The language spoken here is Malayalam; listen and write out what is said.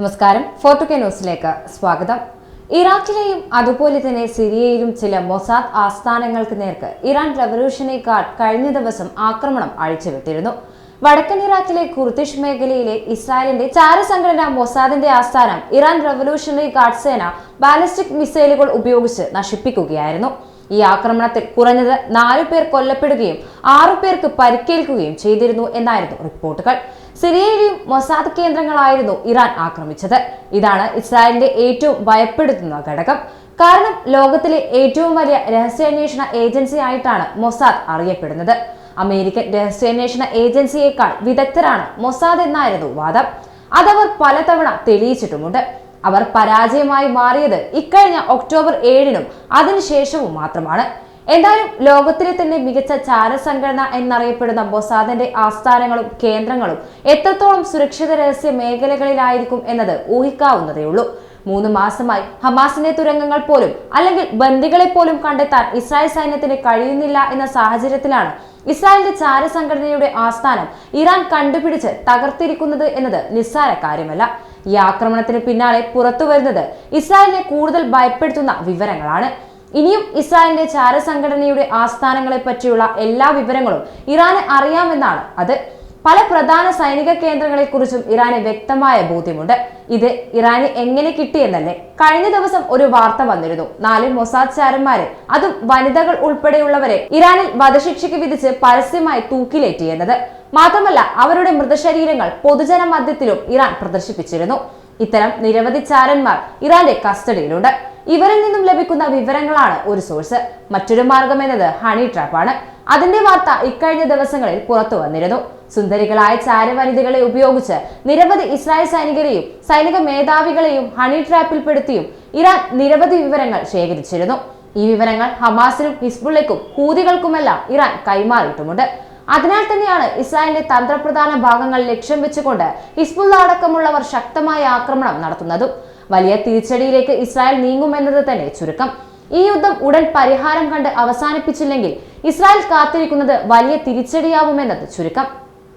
നമസ്കാരം. ഫോർട്ടു കെ ന്യൂസിലേക്ക് സ്വാഗതം. ഇറാഖിലെയും അതുപോലെ തന്നെ സിറിയയിലും ചില മൊസാദ് ആസ്ഥാനങ്ങൾക്ക് നേർക്ക് ഇറാൻ റവല്യൂഷണറി ഗാർഡ് കഴിഞ്ഞ ദിവസം ആക്രമണം അഴിച്ചുവിട്ടിരുന്നു. വടക്കൻ ഇറാഖിലെ കുർദിഷ് മേഖലയിലെ ഇസ്രായേലിന്റെ ചാരസംഘടന മൊസാദിന്റെ ആസ്ഥാനം ഇറാൻ റവല്യൂഷണറി ഗാർഡ് സേന ബാലിസ്റ്റിക് മിസൈലുകൾ ഉപയോഗിച്ച് നശിപ്പിക്കുകയായിരുന്നു. ഈ ആക്രമണത്തിൽ കുറഞ്ഞത് നാലു പേർ കൊല്ലപ്പെടുകയും ആറു പേർക്ക് പരിക്കേൽക്കുകയും ചെയ്തിരുന്നു എന്നായിരുന്നു റിപ്പോർട്ടുകൾ. സിറിയയിലെയും മൊസാദ് കേന്ദ്രങ്ങളായിരുന്നു ഇറാൻ ആക്രമിച്ചത്. ഇതാണ് ഇസ്രായേലിന്റെ ഏറ്റവും ഭയപ്പെടുത്തുന്ന ഘടകം. കാരണം ലോകത്തിലെ ഏറ്റവും വലിയ രഹസ്യാന്വേഷണ ഏജൻസി ആയിട്ടാണ് മൊസാദ് അറിയപ്പെടുന്നത്. അമേരിക്കൻ രഹസ്യാന്വേഷണ ഏജൻസിയേക്കാൾ വിദഗ്ധരാണ് മൊസാദ് എന്നായിരുന്നു വാദം. അതവർ പലതവണ തെളിയിച്ചിട്ടുമുണ്ട്. അവർ പരാജയമായി മാറിയത് ഇക്കഴിഞ്ഞ ഒക്ടോബർ ഏഴിനും അതിനുശേഷവും മാത്രമാണ്. എന്തായാലും ലോകത്തിലെ തന്നെ മികച്ച ചാര സംഘടന എന്നറിയപ്പെടുന്ന മൊസാദിന്റെ ആസ്ഥാനങ്ങളും കേന്ദ്രങ്ങളും എത്രത്തോളം സുരക്ഷിത രഹസ്യ മേഖലകളിലായിരിക്കും എന്നത് ഊഹിക്കാവുന്നതേ ഉള്ളൂ. മൂന്ന് മാസമായി ഹമാസിന്റെ തുരങ്കങ്ങൾ പോലും അല്ലെങ്കിൽ ബന്ദികളെ പോലും കണ്ടെത്താൻ ഇസ്രായേൽ സൈന്യത്തിന് കഴിയുന്നില്ല എന്ന സാഹചര്യത്തിലാണ് ഇസ്രായേലിന്റെ ചാര സംഘടനയുടെ ആസ്ഥാനം ഇറാൻ കണ്ടുപിടിച്ച് തകർത്തിരിക്കുന്നത് എന്നത് നിസ്സാര കാര്യമല്ല. ഈ ആക്രമണത്തിന് പിന്നാലെ പുറത്തു വരുന്നത് ഇസ്രായേലിനെ കൂടുതൽ ഭയപ്പെടുത്തുന്ന വിവരങ്ങളാണ്. ഇനിയും ഇസ്രായേലിന്റെ ചാരസംഘടനയുടെ ആസ്ഥാനങ്ങളെ പറ്റിയുള്ള എല്ലാ വിവരങ്ങളും ഇറാന് അറിയാമെന്നാണ്. അത് പല പ്രധാന സൈനിക കേന്ദ്രങ്ങളെക്കുറിച്ചും ഇറാന് വ്യക്തമായ ബോധ്യമുണ്ട്. ഇത് ഇറാന് എങ്ങനെ കിട്ടിയെന്നല്ലേ കഴിഞ്ഞ ദിവസം ഒരു വാർത്ത വന്നിരുന്നു. നാല് മൊസാദ് ചാരന്മാരെ അതും വനിതകൾ ഉൾപ്പെടെയുള്ളവരെ ഇറാനിൽ വധശിക്ഷയ്ക്ക് വിധിച്ച് പരസ്യമായി തൂക്കിലേറ്റിയെന്നത്. മാത്രമല്ല അവരുടെ മൃതശരീരങ്ങൾ പൊതുജന മധ്യത്തിലും ഇറാൻ പ്രദർശിപ്പിച്ചിരുന്നു. ഇത്തരം നിരവധി ചാരന്മാർ ഇറാന്റെ കസ്റ്റഡിയിലുണ്ട്. ഇവരിൽ നിന്നും ലഭിക്കുന്ന വിവരങ്ങളാണ് ഒരു സോഴ്സ് മറ്റൊരു മാർഗം എന്നത് ഹണി ട്രാപ്പാണ് അതിന്റെ വാർത്ത ഇക്കഴിഞ്ഞ ദിവസങ്ങളിൽ പുറത്തു വന്നിരുന്നു. സുന്ദരികളായ ചാരവനിതകളെ ഉപയോഗിച്ച് നിരവധി ഇസ്രായേൽ സൈനികരെയും സൈനിക മേധാവികളെയും ഹണി ട്രാപ്പിൽപ്പെടുത്തിയും ഇറാൻ നിരവധി വിവരങ്ങൾ ശേഖരിച്ചിരുന്നു. ഈ വിവരങ്ങൾ ഹമാസിനും ഹിസ്ബുള്ളയ്ക്കും ഹൂതികൾക്കുമെല്ലാം ഇറാൻ കൈമാറിയിട്ടുമുണ്ട്. അതിനാൽ തന്നെയാണ് ഇസ്രായേലിന്റെ തന്ത്രപ്രധാന ഭാഗങ്ങൾ ലക്ഷ്യം വെച്ചുകൊണ്ട് ഹിസ്ബുള്ള അടക്കമുള്ളവർ ശക്തമായ ആക്രമണം നടത്തുന്നതും. വലിയ തിരിച്ചടിയിലേക്ക് ഇസ്രായേൽ നീങ്ങുമെന്നത് തന്നെ ചുരുക്കം. ഈ യുദ്ധം ഉടൻ പരിഹാരം കണ്ട് അവസാനിപ്പിച്ചില്ലെങ്കിൽ ഇസ്രായേൽ കാത്തിരിക്കുന്നത് വലിയ തിരിച്ചടിയാവുമെന്നത് ചുരുക്കം.